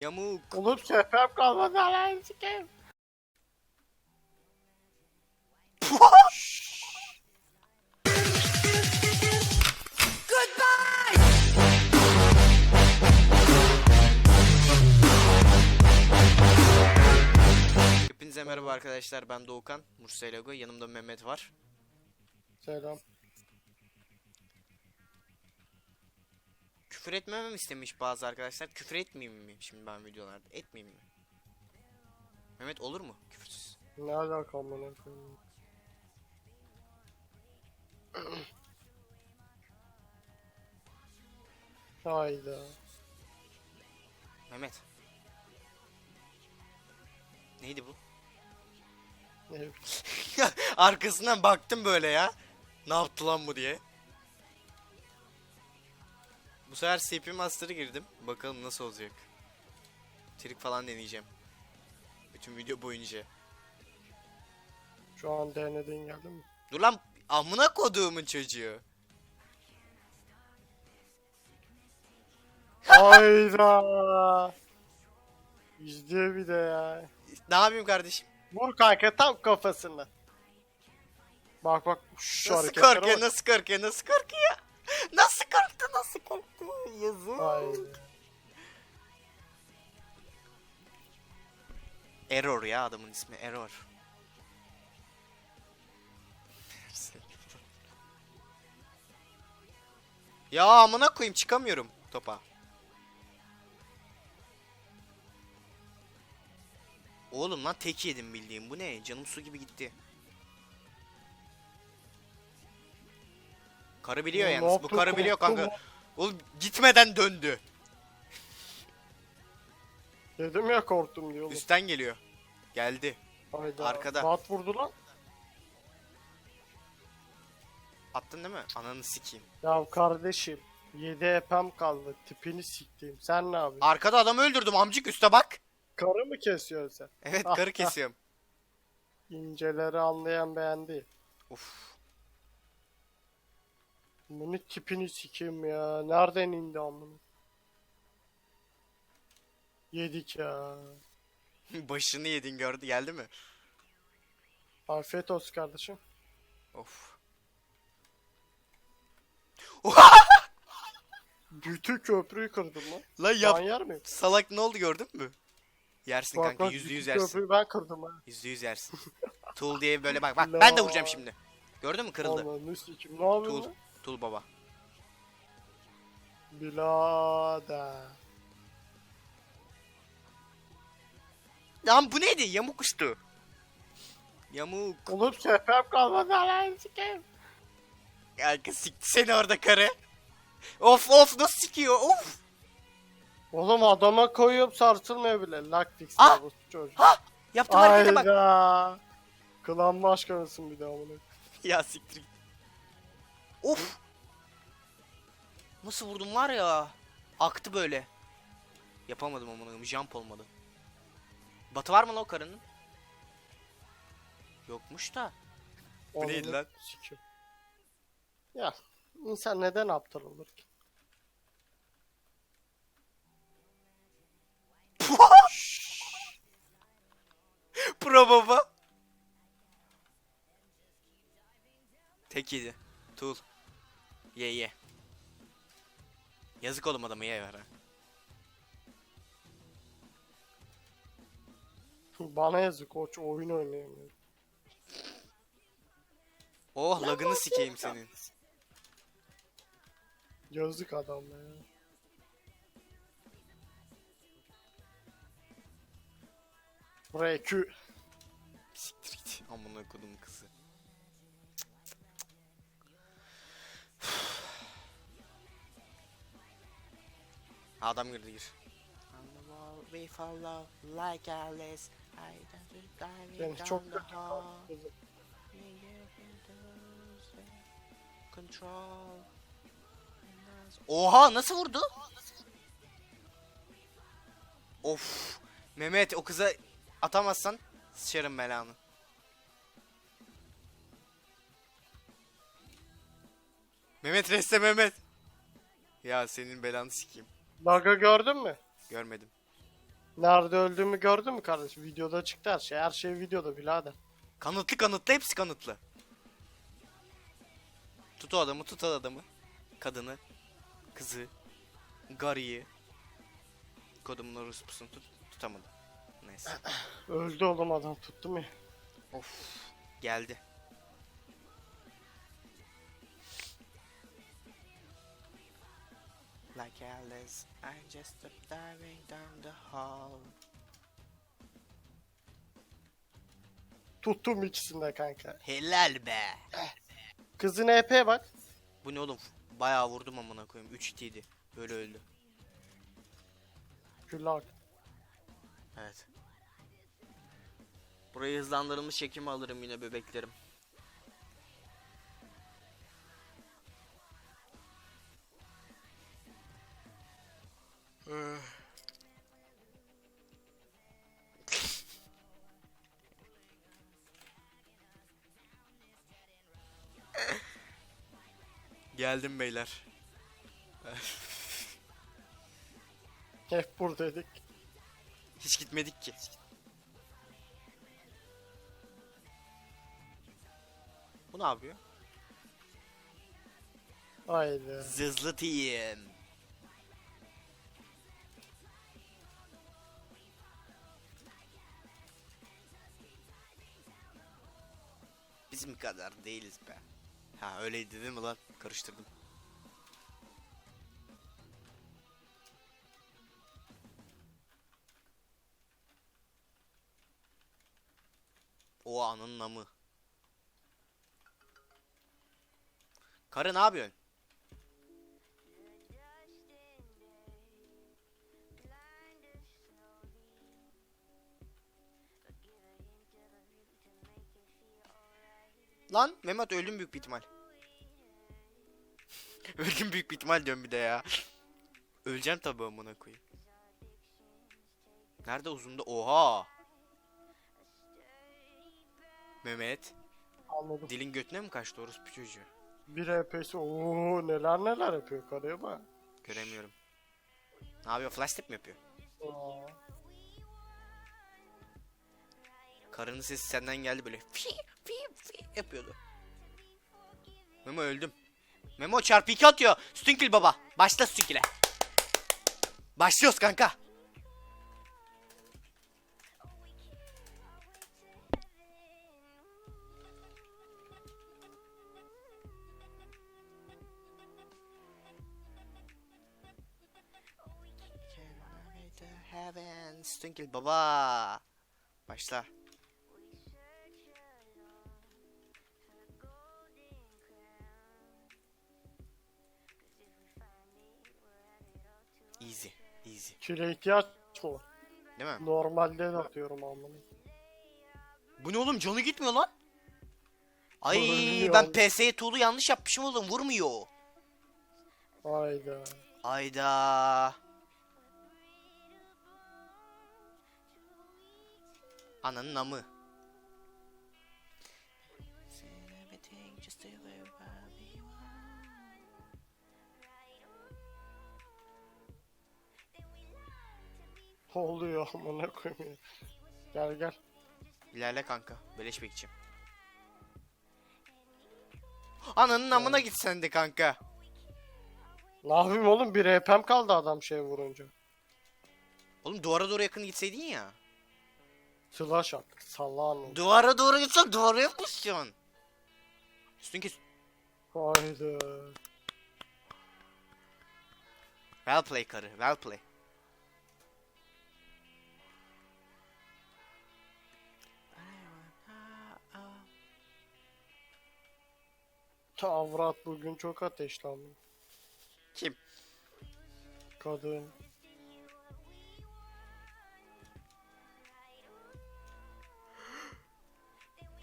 Yamuk. Oğlum şefem kalmadı lan sikeyim. Hepinize merhaba arkadaşlar ben Doğukan. Murselago yanımda Mehmet var. Selam. Küfür etmemem istemiş bazı arkadaşlar. Küfür etmeyeyim mi şimdi ben videolarda? Etmeyeyim mi? Mehmet olur mu küfürsüz? Ne alaka amına koyayım. Hayda. Mehmet. Neydi bu? Ne? Arkasından baktım böyle ya. Ne yaptı lan bu diye. Bu sefer CP Master'ı girdim. Bakalım nasıl olacak. Trik falan deneyeceğim. Bütün video boyunca. Şu an denediğin geldi mi? Dur lan amına koduğumun çocuğu. Hayda. İzliyor bir de ya. Ne yapayım kardeşim? Vur kanka tam kafasına. Bak bak şu Nasıl hareketlere korkuyor, bak. nasıl korkuyor, nasıl korkuyor? Nasıl korktu, nasıl korktu? Yazık. Error ya adamın ismi, Error. ya amına koyayım çıkamıyorum topa. Oğlum lan tek yedim bildiğim bu ne? Canım su gibi gitti. Karı biliyor yalnız. Bu karı biliyor kanka. Oğlum gitmeden döndü. Dedim ya korktum diyor oğlum. Üstten geliyor. Geldi. Hayda. arkada. Bat vurdu lan. Attın değil mi? Ananı sikeyim. Ya kardeşim. 7 epem kaldı. Tipini siktim. Sen ne yapıyorsun? Arkada adamı öldürdüm amcık üste bak. Karı mı kesiyorsun sen? Evet karı kesiyorum. İnceleri anlayan beğendi. Uf. Bunu tipini sikeyim ya. Nereden indi amına? Yedik ya. Başını yedin gördü geldi mi? Afiyet olsun kardeşim. Of. Bütün köprüyü kırdım lan. Lan yap. yer miyim? Salak ne oldu gördün mü? Yersin Bak kanka yüzde yüz yersin. köprüyü ben kırdım ha. Yüzde yüz yersin. Tool diye böyle bak bak ben de vuracağım şimdi. Gördün mü kırıldı. Sikeyim. Ne yapıyorsun Tool baba. Birader. Lan bu neydi? Yamuk uçtu. Yamuk. Oğlum şefem kalmadı lan sikeyim. Kanka sikti seni orada karı. Of of nasıl sikiyor of. Oğlum adama koyup sarsılmıyor bile. Lakfix Ah! bu çocuk. Ha yaptım harekete bak. Hayda. Klan başkanısın bir de amına. Ya siktir git. Of. Nasıl vurdum var ya. Aktı böyle. Yapamadım amına koyayım. Jump olmadı. Batı var mı lan o karının? Yokmuş da. Bu neydi Ananı lan? sikeyim. Ya insan neden aptal olur ki? Pro baba. Tek yedi. Tool. Ye ye. Yazık oğlum adamı ye ver ha. Bana yazık koç oyun oynayamıyor. Oh lagını sikeyim senin. Yazık adam ya. Buraya Q. Siktir git. Amına kodum kızı. Adam girdi gir. Yani çok kötü Control. Oha nasıl vurdu? Of. Mehmet o kıza atamazsan sıçarım belanı. Mehmet reste Mehmet. Ya senin belanı sikeyim. Laga gördün mü? Görmedim. Nerede öldüğümü gördün mü kardeşim? Videoda çıktı her şey. Her şey videoda birader. Kanıtlı kanıtlı hepsi kanıtlı. Tut o adamı tut o adamı. Kadını. Kızı. Garıyı. Kodumun orospusunu tut. Tutamadı. Neyse. Öldü oğlum adam tuttu mu? of. Geldi. Like Alice, I just stopped diving down the hall. Tuttum ikisini de kanka. Helal be. Kızın EP bak. Bu ne oğlum? Bayağı vurdum amına koyayım. 3 itiydi. Böyle öldü. Külak. Evet. Burayı hızlandırılmış çekimi alırım yine bebeklerim. Geldim beyler. Hep buradaydık. Hiç gitmedik ki. Bu ne yapıyor? Haydi. Zızlıtayım. Bizim kadar değiliz be. Ha öyleydi değil mi lan? Karıştırdım. O anın namı. Karı ne yapıyorsun? Lan Mehmet öldüm büyük bir ihtimal. öldüm büyük bir ihtimal diyorum bir de ya. Öleceksin tabii amına koyayım. Nerede uzunda? Oha. Mehmet, Anladım. dilin götüne mi kaçtı orospu çocuğu? Bir EP'si ooo neler neler yapıyor karıya bak. Göremiyorum. Ne yapıyor? Flash step mi yapıyor? Aa, Karının sesi senden geldi böyle. Fi fi fi yapıyordu. Memo öldüm. Memo çarpı iki atıyor. Stünkil baba. Başla Stünkil'e. Başlıyoruz kanka. Heaven, Stünkil baba. Başla. Kile ihtiyaç mı? Değil mi? Normalde de atıyorum amına. Bu ne oğlum canı gitmiyor lan. Ay Vurmuyor. ben PS tool'u yanlış yapmışım oğlum vurmuyor. Hayda. Ayda. Ananın amı. Ne oluyor amına koyayım. Gel gel. İlerle kanka. Beleş bekçim. Ananın amına git sen de kanka. Ne yapayım oğlum bir EP'm kaldı adam şey vurunca. Oğlum duvara doğru yakın gitseydin ya. Slash at. Sallan oldu. Duvara doğru gitsen duvara yapmışsın. Üstün kes. Hayda. Well play karı. Well play. Avrat bugün çok ateşlendi. Kim? Kadın.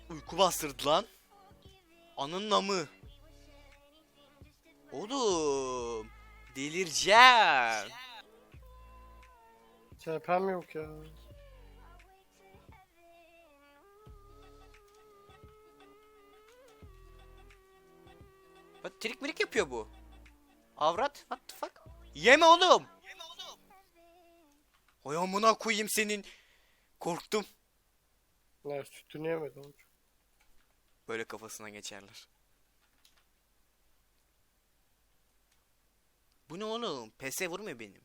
Uyku bastırdı lan. Anın namı. Oğlum. Delireceğim. TP'm yok ya. Bak trik mirik yapıyor bu. Avrat. What the fuck? Yeme oğlum. Oy amına koyayım senin. Korktum. Ne sütünü yemedim. hocam. Böyle kafasına geçerler. Bu ne oğlum? Pese vurmuyor benim.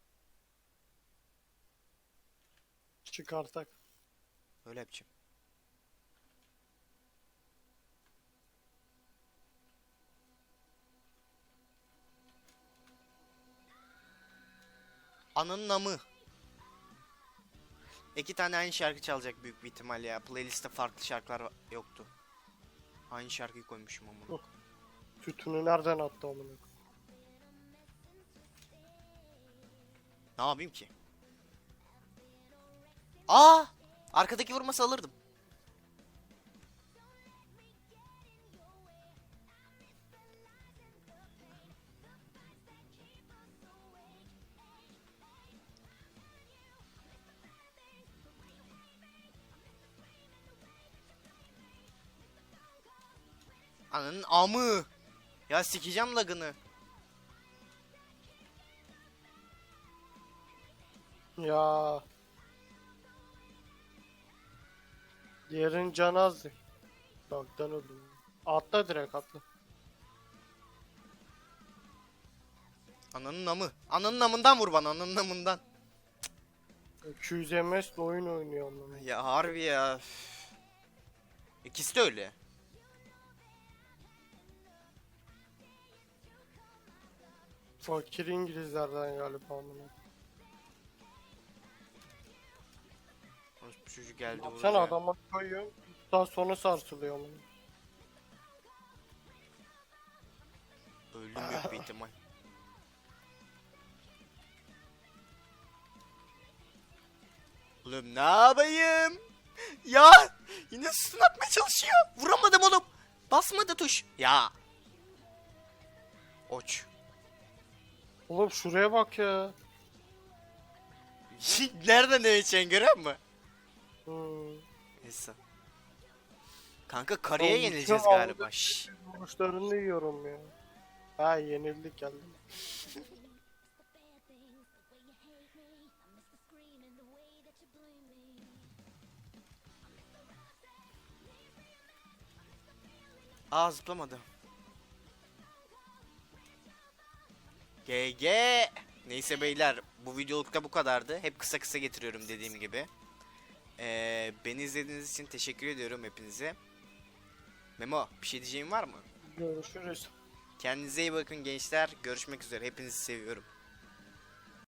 Çıkartak. Öyle yapacağım. Ananın amı. İki tane aynı şarkı çalacak büyük bir ihtimal ya. Playlist'te farklı şarkılar yoktu. Aynı şarkıyı koymuşum ama. Yok. Sütünü nereden attı amına? Ne yapayım ki? Aa! Arkadaki vurması alırdım. Ananın amı. Ya sikeceğim lagını. Ya. Diğerin canı azdı. Baktan öldüm. Atla direkt atla. Ananın amı. Ananın amından vur bana ananın amından. 200 MS oyun oynuyor amına. Ya harbi ya. üf. İkisi de öyle. Fakir İngilizlerden galiba amına. Orospu çocuk geldi vurdu Sen adama koyuyorsun. Daha sonra sarsılıyor amına. Öldüm yok bir ihtimal. Oğlum ne yapayım? Ya yine stun atmaya çalışıyor. Vuramadım oğlum. Basmadı tuş. Ya. Oç. Oğlum şuraya bak ya. Nereden ne içen musun? Hmm. Neyse. Kanka kareye Oğlum, yenileceğiz bütün galiba. aldı- Şşş. Vuruşlarını yiyorum ya. Ha yenildik geldim. Aa zıplamadı. GG. Neyse beyler bu videolukta bu kadardı. Hep kısa kısa getiriyorum dediğim gibi. Ee, beni izlediğiniz için teşekkür ediyorum hepinize. Memo bir şey diyeceğin var mı? Görüşürüz. Kendinize iyi bakın gençler. Görüşmek üzere. Hepinizi seviyorum.